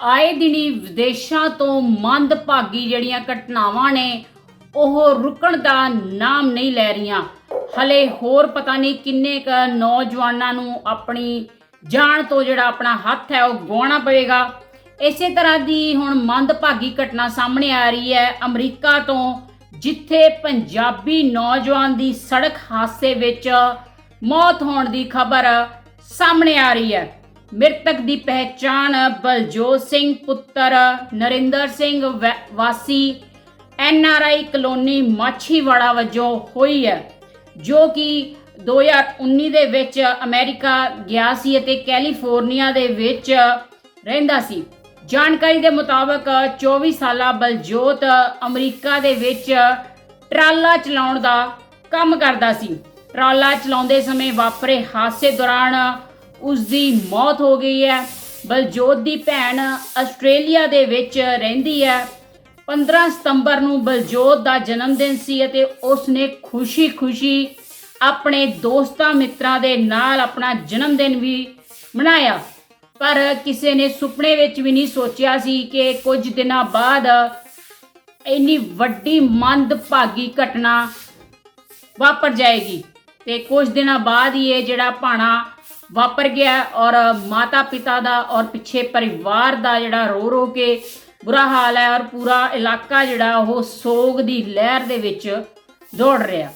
ਆਏ ਦਿਨੀ ਵਿਦੇਸ਼ਾਂ ਤੋਂ ਮੰਦਭਾਗੀ ਜਿਹੜੀਆਂ ਘਟਨਾਵਾਂ ਨੇ, ਉਹ ਰੁਕਣ ਦਾ ਨਾਮ ਨਹੀਂ ਲੈ ਰਹੀਆਂ। ਹਲੇ ਹੋਰ ਪਤਾ ਨਹੀਂ ਕਿੰਨੇ ਕ ਨੌਜਵਾਨਾਂ ਨੂੰ ਆਪਣੀ ਜਾਨ ਤੋਂ ਜਿਹੜਾ ਆਪਣਾ ਹੱਥ ਹੈ, ਉਹ ਗਵਾਉਣਾ ਪਵੇਗਾ। ਇਸੇ ਤਰ੍ਹਾਂ ਦੀ ਹੁਣ ਮੰਦਭਾਗੀ ਘਟਨਾ ਸਾਹਮਣੇ ਆ ਰਹੀ ਹੈ। ਅਮਰੀਕਾ ਤੋਂ ਜਿੱਥੇ ਪੰਜਾਬੀ ਨੌਜਵਾਨ ਦੀ ਸੜਕ ਹਾਦਸੇ ਵਿੱਚ ਮੌਤ ਹੋਣ ਦੀ ਖਬਰ ਸਾਹਮਣੇ ਆ ਰਹੀ ਹੈ। ਮ੍ਰਿਤਕ ਦੀ ਪਹਿਚਾਣ ਬਲਜੋਤ ਸਿੰਘ ਪੁੱਤਰ ਨਰਿੰਦਰ ਸਿੰਘ ਵੈ- ਵਾਸੀ ਆਈ ਕਲੋਨੀ ਮਾਛੀਵਾੜਾ ਵਜੋਂ ਹੋਈ ਹੈ, ਜੋ ਕਿ 2019 ਦੇ ਵਿੱਚ ਅਮਰੀਕਾ ਗਿਆ ਸੀ ਅਤੇ ਕੈਲੀਫੋਰਨੀਆ ਦੇ ਵਿੱਚ ਰਹਿੰਦਾ ਸੀ। ਜਾਣਕਾਰੀ ਦੇ ਮੁਤਾਬਕ 24 ਸਾਲਾ ਬਲਜੋਤ ਅਮਰੀਕਾ ਦੇ ਵਿੱਚ ਟਰਾਲਾ ਚਲਾਉਣ ਦਾ ਕੰਮ ਕਰਦਾ ਸੀ। ਟਰਾਲਾ ਚਲਾਉਂਦੇ ਸਮੇਂ ਵਾਪਰੇ ਹਾਦਸੇ ਦੌਰਾਨ ਉਸ ਦੀ ਮੌਤ ਹੋ ਗਈ ਹੈ। ਬਲਜੋਤ ਦੀ ਭੈਣ ਆਸਟ੍ਰੇਲੀਆ ਦੇ ਵਿੱਚ ਰਹਿੰਦੀ ਹੈ। 15 ਸਤੰਬਰ ਨੂੰ ਬਲਜੋਤ ਦਾ ਜਨਮ ਦਿਨ ਸੀ ਅਤੇ ਉਸ ਨੇ ਖੁਸ਼ੀ-ਖੁਸ਼ੀ ਆਪਣੇ ਦੋਸਤਾਂ ਮਿੱਤਰਾਂ ਦੇ ਨਾਲ ਆਪਣਾ ਜਨਮ ਦਿਨ ਵੀ ਮਨਾਇਆ। ਪਰ ਕਿਸੇ ਨੇ ਸੁਪਨੇ ਵਿੱਚ ਵੀ ਨਹੀਂ ਸੋਚਿਆ ਸੀ ਕਿ ਕੁਝ ਦਿਨਾਂ ਬਾਅਦ ਇੰਨੀ ਵੱਡੀ ਮੰਦਭਾਗੀ ਘਟਨਾ ਵਾਪਰ ਜਾਏਗੀ। ਤੇ ਕੁਝ ਦਿਨਾਂ ਬਾਅਦ ਹੀ ਇਹ ਜਿਹੜਾ ਭਾਣਾ ਵਾਪਰ ਗਿਆ ਔਰ ਮਾਤਾ ਪਿਤਾ ਦਾ ਔਰ ਪਿੱਛੇ ਪਰਿਵਾਰ ਦਾ ਜਿਹੜਾ ਰੋ ਰੋ ਕੇ ਬੁਰਾ ਹਾਲ ਹੈ ਔਰ ਪੂਰਾ ਇਲਾਕਾ ਜਿਹੜਾ ਉਹ ਸੋਗ ਦੀ ਲਹਿਰ ਦੇ ਵਿੱਚ ਦੌੜ ਰਿਹਾ।